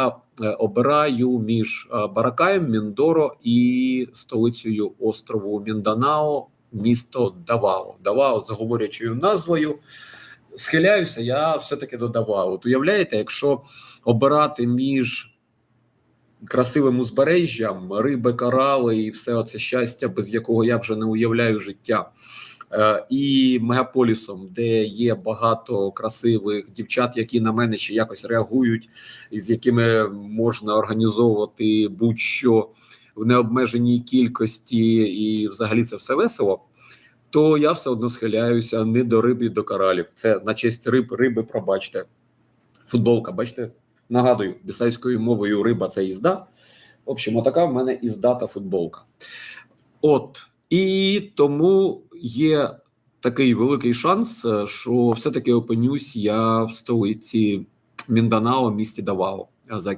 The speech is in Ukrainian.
е, обираю між е, Баракаєм, Міндоро і столицею острову Мінданао, місто Давао. Давао з говорячою назвою. Схиляюся, я все-таки до Давао. От уявляєте, якщо обирати між красивим узбережжям, риби, корали і все оце щастя, без якого я вже не уявляю життя. Е, і мегаполісом, де є багато красивих дівчат, які на мене ще якось реагують, з якими можна організовувати будь-що в необмеженій кількості, і взагалі це все весело. То я все одно схиляюся не до риб і до коралів. Це на честь риб, риби, пробачте. Футболка, бачите? Нагадую, бісайською мовою риба це їзда. В общем, отака в мене ізда та футболка. От і тому є такий великий шанс, е, що все-таки опинюсь я в столиці Мінданао, місті Давао за